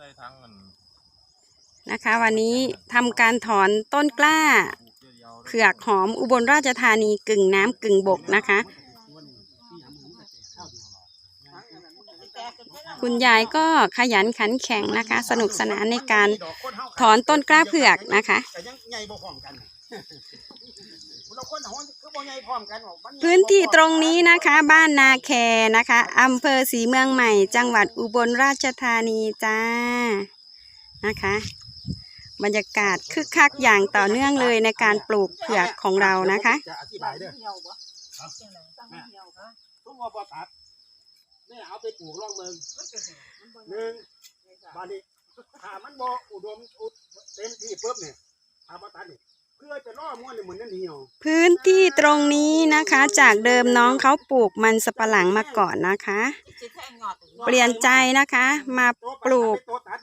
ใส่ทั้งมันนะคะ วันนี้ทำการถอนต้นกล้าปลูกเดียวๆเผือกหอมอุบลราชธานีกึ่งน้ำกึ่งบกนะคะ คุณยายก็ขยันขันแข็งนะคะ สนุกสนานในการถอนต้นกล้าเผือกนะคะแต่ยังใหญ่บ่พร้อมกัน เราคนหอนคือบ่ใหญ่พร้อมกันหรอกมัพื้นที่ตรงนี้นะคะบ้านนาแคนะคะอำเภอศรีเมืองใหม่ จังหวัดอุบลราชธานีจ้านะคะ บรรยากาศคึกคักอย่างต่อเนื่องเลยในการปลูกเผือกของเรานะคะจะอธิบายเด้อทุกว่าบ่ตัดแม่เอาไปปลูกร่องเมืองหนึ่งบาดนี้ถ้ามันบ่อุดมอุดเต็มที่ปุ๊บเนี่ยถ้าบ่ตัดนี่ เพื่อจะล่อม้วนนี่เหมือนนั่นเหี่ยวพื้นที่ตรงนี้นะคะ จากเดิมน้องเขาปลูกมันสปะหลังมาก่อนนะคะ เปลี่ยนใจนะคะ มาปลูก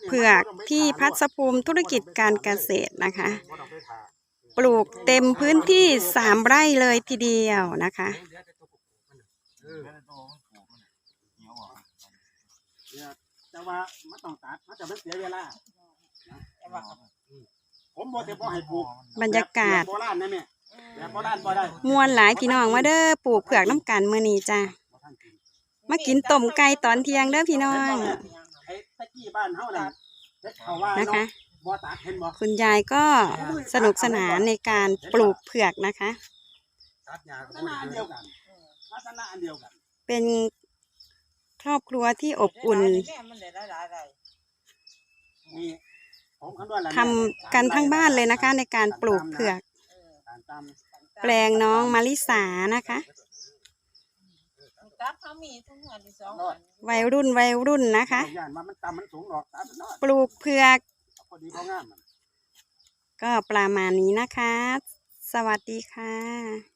เผือกที่พัสภูมิธุรกิจการเกษตรนะคะบ่ต้องไปผ่าปลูกเต็มพื้นที่สามไร่เลยทีเดียวนะคะเออแม่โตมันปลูกมันเหนียวอะเนี่ยแต่ว่ามันต้องตัดมันจะไม่เสียเวลา ผมบ่จะบ่ให้ปลูกบรรยากาศ แบบโบราณนะแม่แบบโบราณบ่ได้มวนหลายพี่น้องมาเด้อปลูกเผือกน้ำกันมื้อนี้จ้าบ่ทันกินมากินต้มไก่ตอนเที่ยงเด้อพี่น้อง ไอ้ตะกี้บ้านเฮาน่ะเฮ็ดเขาว่านะเนาะคะ บ่ตัดเห็นบ่คุณยายก็สนุกสนานในการปลูกเผือกนะคะ ตัดหญ้าก็บ่อันเดียวกันลักษณะอันเดียวกัน เป็นครอบครัวที่อบอุ่นนี่ผมคำนวณแล้ว ทำกันทั้งบ้านเลยนะคะ ในการปลูกเผือกตามตามแปลงน้องมาริสานะคะตัดเขามีทั้งหมดสองอันวัยรุ่นวัยรุ่นนะคะย่านว่ามันต่ำมันสูงดอกตามมันน้อยปลูกเผือกเอาพอดีพองามมันก็ประมาณนี้นะคะ สวัสดีค่ะ